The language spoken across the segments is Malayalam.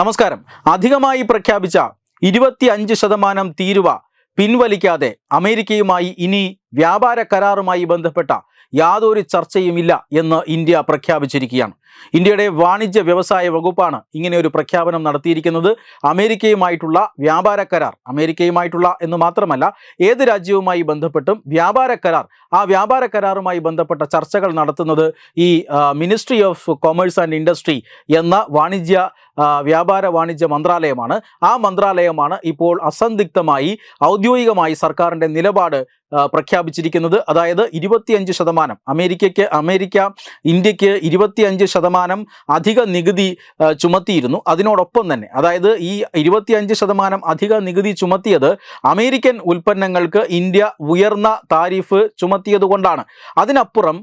നമസ്കാരം. അധികമായി പ്രഖ്യാപിച്ച ഇരുപത്തി അഞ്ച് ശതമാനം തീരുവ പിൻവലിക്കാതെ അമേരിക്കയുമായി ഇനി വ്യാപാര കരാറുമായി ബന്ധപ്പെട്ട യാതൊരു ചർച്ചയുമില്ല എന്ന് ഇന്ത്യ പ്രഖ്യാപിച്ചിരിക്കുകയാണ്. ഇന്ത്യയുടെ വാണിജ്യ വ്യവസായ വകുപ്പാണ് ഇങ്ങനെ ഒരു പ്രഖ്യാപനം നടത്തിയിരിക്കുന്നത്. അമേരിക്കയുമായിട്ടുള്ള വ്യാപാര കരാർ അമേരിക്കയുമായിട്ടുള്ള എന്ന് മാത്രമല്ല ഏത് രാജ്യവുമായി ബന്ധപ്പെട്ടും വ്യാപാര കരാർ. ആ വ്യാപാര കരാറുമായി ബന്ധപ്പെട്ട ചർച്ചകൾ നടത്തുന്നത് ഈ Ministry of Commerce and Industry എന്ന വാണിജ്യ വ്യാപാര വാണിജ്യ മന്ത്രാലയമാണ്. ആ മന്ത്രാലയമാണ് ഇപ്പോൾ അസന്ദിഗ്ധമായി ഔദ്യോഗികമായി സർക്കാരിന്റെ നിലപാട് പ്രഖ്യാപിച്ചിരിക്കുന്നത്. അതായത് ഇരുപത്തിയഞ്ച് ശതമാനം അമേരിക്കയ്ക്ക് അമേരിക്ക ഇന്ത്യയ്ക്ക് ഇരുപത്തിയഞ്ച് ശതമാനം അധിക നികുതി ചുമത്തിയിരുന്നു. അതിനോടൊപ്പം തന്നെ അതായത് ഈ ഇരുപത്തിയഞ്ച് ശതമാനം അധിക നികുതി ചുമത്തിയത് അമേരിക്കൻ ഉൽപ്പന്നങ്ങൾക്ക് ഇന്ത്യ ഉയർന്ന താരിഫ് ചുമത്തിയതുകൊണ്ടാണ് അതിനപ്പുറം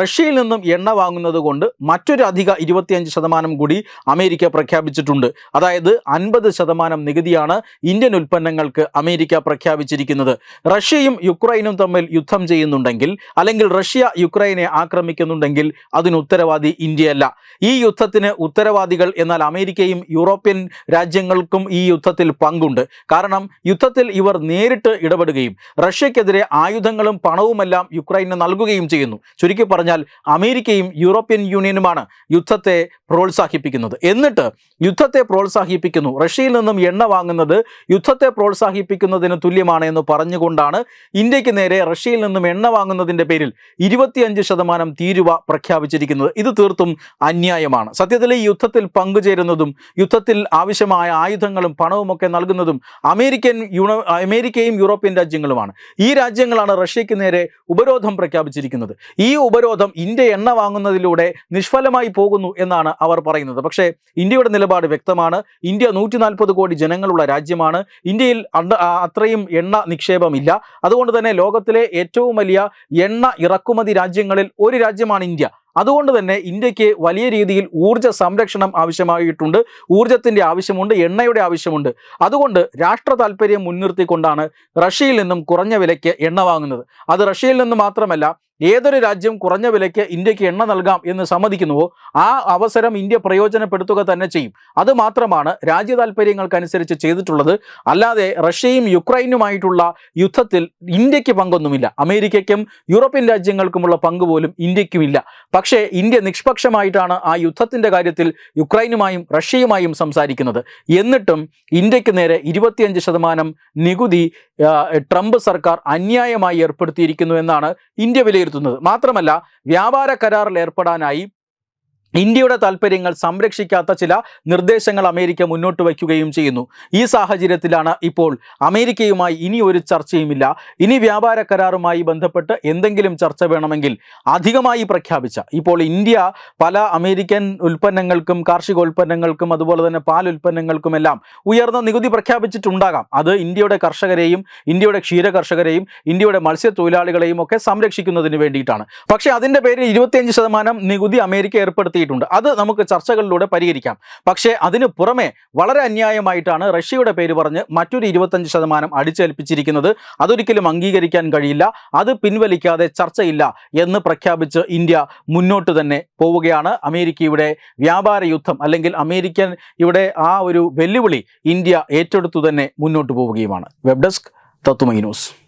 റഷ്യയിൽ നിന്നും എണ്ണ വാങ്ങുന്നത് കൊണ്ട് മറ്റൊരു അധിക ഇരുപത്തിയഞ്ച് ശതമാനം കൂടി അമേരിക്ക പ്രഖ്യാപിച്ചിട്ടുണ്ട്. അതായത് അൻപത് ശതമാനം നികുതിയാണ് ഇന്ത്യൻ ഉൽപ്പന്നങ്ങൾക്ക് അമേരിക്ക പ്രഖ്യാപിച്ചിരിക്കുന്നത്. റഷ്യയും യുക്രൈനും തമ്മിൽ യുദ്ധം ചെയ്യുന്നുണ്ടെങ്കിൽ അല്ലെങ്കിൽ റഷ്യ യുക്രൈനെ ആക്രമിക്കുന്നുണ്ടെങ്കിൽ അതിന് ഉത്തരവാദി ഇന്ത്യയല്ല ഈ യുദ്ധത്തിന് ഉത്തരവാദികൾ എന്നാൽ അമേരിക്കയും യൂറോപ്യൻ രാജ്യങ്ങൾക്കും ഈ യുദ്ധത്തിൽ പങ്കുണ്ട്. കാരണം യുദ്ധത്തിൽ ഇവർ നേരിട്ട് ഇടപെടുകയും റഷ്യക്കെതിരെ ആയുധങ്ങളും പണവുമെല്ലാം യുക്രൈന് നൽകുകയും ചെയ്യുന്നു. ചുരുക്കി പറഞ്ഞാൽ അമേരിക്കയും യൂറോപ്യൻ യൂണിയനുമാണ് യുദ്ധത്തെ പ്രോത്സാഹിപ്പിക്കുന്നത്. എന്നിട്ട് യുദ്ധത്തെ പ്രോത്സാഹിപ്പിക്കുന്നു. റഷ്യയിൽ നിന്നും എണ്ണ വാങ്ങുന്നത് യുദ്ധത്തെ പ്രോത്സാഹിപ്പിക്കുന്നതിന് തുല്യമാണ് എന്ന് പറഞ്ഞുകൊണ്ടാണ് ഇന്ത്യയ്ക്ക് നേരെ റഷ്യയിൽ നിന്നും എണ്ണ വാങ്ങുന്നതിന്റെ പേരിൽ ഇരുപത്തിയഞ്ച് ശതമാനം തീരുവ പ്രഖ്യാപിച്ചിരിക്കുന്നത്. ഇത് തീർത്തും അന്യായമാണ്. സത്യത്തിൽ ഈ യുദ്ധത്തിൽ പങ്കുചേരുന്നതും യുദ്ധത്തിൽ ആവശ്യമായ ആയുധങ്ങളും പണവുമൊക്കെ നൽകുന്നതും അമേരിക്കൻ അമേരിക്കയും യൂറോപ്യൻ രാജ്യങ്ങളുമാണ്. ഈ രാജ്യങ്ങളാണ് റഷ്യയ്ക്ക് നേരെ ഉപരോധം പ്രഖ്യാപിച്ചിരിക്കുന്നത്. ഈ ഉപരോധം ഇന്ത്യ എണ്ണ വാങ്ങുന്നതിലൂടെ നിഷ്ഫലമായി പോകുന്നു എന്നാണ് അവർ പറയുന്നത്. പക്ഷേ ഇന്ത്യയുടെ നിലപാട് വ്യക്തമാണ്. ഇന്ത്യ നൂറ്റി നാൽപ്പത് കോടി ജനങ്ങളുള്ള രാജ്യമാണ്. ഇന്ത്യയിൽ അത്രയും എണ്ണ നിക്ഷേപമില്ല. അതുകൊണ്ട് തന്നെ ലോകത്തിലെ ഏറ്റവും വലിയ എണ്ണ ഇറക്കുമതി രാജ്യങ്ങളിൽ ഒരു രാജ്യമാണ് ഇന്ത്യ. അതുകൊണ്ട് തന്നെ ഇന്ത്യയ്ക്ക് വലിയ രീതിയിൽ ഊർജ സംരക്ഷണം ആവശ്യമായിട്ടുണ്ട്. ഊർജത്തിന്റെ ആവശ്യമുണ്ട് എണ്ണയുടെ ആവശ്യമുണ്ട്. അതുകൊണ്ട് രാഷ്ട്ര താല്പര്യം മുൻനിർത്തിക്കൊണ്ടാണ് റഷ്യയിൽ നിന്നും കുറഞ്ഞ വിലയ്ക്ക് എണ്ണ വാങ്ങുന്നത്. അത് റഷ്യയിൽ നിന്ന് മാത്രമല്ല ഏതൊരു രാജ്യം കുറഞ്ഞ വിലയ്ക്ക് ഇന്ത്യയ്ക്ക് എണ്ണ നൽകാം എന്ന് സമ്മതിക്കുന്നുവോ ആ അവസരം ഇന്ത്യ പ്രയോജനപ്പെടുത്തുക തന്നെ ചെയ്യും. അത് മാത്രമാണ് രാജ്യ താല്പര്യങ്ങൾക്കനുസരിച്ച് ചെയ്തിട്ടുള്ളത്. അല്ലാതെ റഷ്യയും യുക്രൈനുമായിട്ടുള്ള യുദ്ധത്തിൽ ഇന്ത്യയ്ക്ക് പങ്കൊന്നുമില്ല. അമേരിക്കയ്ക്കും യൂറോപ്യൻ രാജ്യങ്ങൾക്കുമുള്ള പങ്ക് പോലും ഇന്ത്യക്കുമില്ല. പക്ഷേ ഇന്ത്യ നിഷ്പക്ഷമായിട്ടാണ് ആ യുദ്ധത്തിന്റെ കാര്യത്തിൽ യുക്രൈനുമായും റഷ്യയുമായും സംസാരിക്കുന്നത്. എന്നിട്ടും ഇന്ത്യയ്ക്ക് നേരെ ഇരുപത്തിയഞ്ച് ശതമാനം നികുതി ട്രംപ് സർക്കാർ അന്യായമായി ഏർപ്പെടുത്തിയിരിക്കുന്നു എന്നാണ് ഇന്ത്യ വിലയിരുത്തുന്നത് മാത്രമല്ല വ്യാപാര കരാറിൽ ഏർപ്പെടാനായി ഇന്ത്യയുടെ താല്പര്യങ്ങൾ സംരക്ഷിക്കാത്ത ചില നിർദ്ദേശങ്ങൾ അമേരിക്ക മുന്നോട്ട് വയ്ക്കുകയും ചെയ്യുന്നു. ഈ സാഹചര്യത്തിലാണ് ഇപ്പോൾ അമേരിക്കയുമായി ഇനി ഒരു ചർച്ചയുമില്ല. ഇനി വ്യാപാര കരാറുമായി ബന്ധപ്പെട്ട് എന്തെങ്കിലും ചർച്ച വേണമെങ്കിൽ അധികമായി പ്രഖ്യാപിച്ച. ഇപ്പോൾ ഇന്ത്യ പല അമേരിക്കൻ ഉൽപ്പന്നങ്ങൾക്കും കാർഷിക ഉൽപ്പന്നങ്ങൾക്കും അതുപോലെ തന്നെ പാൽ ഉൽപ്പന്നങ്ങൾക്കുമെല്ലാം ഉയർന്ന നികുതി പ്രഖ്യാപിച്ചിട്ടുണ്ടാകാം. അത് ഇന്ത്യയുടെ കർഷകരെയും ഇന്ത്യയുടെ ക്ഷീര കർഷകരെയും ഇന്ത്യയുടെ മത്സ്യത്തൊഴിലാളികളെയും ഒക്കെ സംരക്ഷിക്കുന്നതിന് വേണ്ടിയിട്ടാണ്. പക്ഷേ അതിന്റെ പേരിൽ ഇരുപത്തിയഞ്ച് ശതമാനം നികുതി അമേരിക്ക ഏർപ്പെടുത്തിയിട്ടുണ്ട് അത് നമുക്ക് ചർച്ചകളിലൂടെ പരിഹരിക്കാം. പക്ഷേ അതിന് പുറമെ വളരെ അന്യായമായിട്ടാണ് റഷ്യയുടെ പേര് പറഞ്ഞ് മറ്റൊരു ഇരുപത്തഞ്ച് ശതമാനം അടിച്ചേൽപ്പിച്ചിരിക്കുന്നത്. അതൊരിക്കലും അംഗീകരിക്കാൻ കഴിയില്ല. അത് പിൻവലിക്കാതെ ചർച്ചയില്ല എന്ന് പ്രഖ്യാപിച്ച് ഇന്ത്യ മുന്നോട്ട് തന്നെ പോവുകയാണ്. അമേരിക്കയുടെ വ്യാപാര യുദ്ധം അല്ലെങ്കിൽ അമേരിക്കൻ ഇവിടെ ആ ഒരു വെല്ലുവിളി ഇന്ത്യ ഏറ്റെടുത്തു തന്നെ മുന്നോട്ട് പോവുകയുമാണ്. Web desk Tatvamayi news.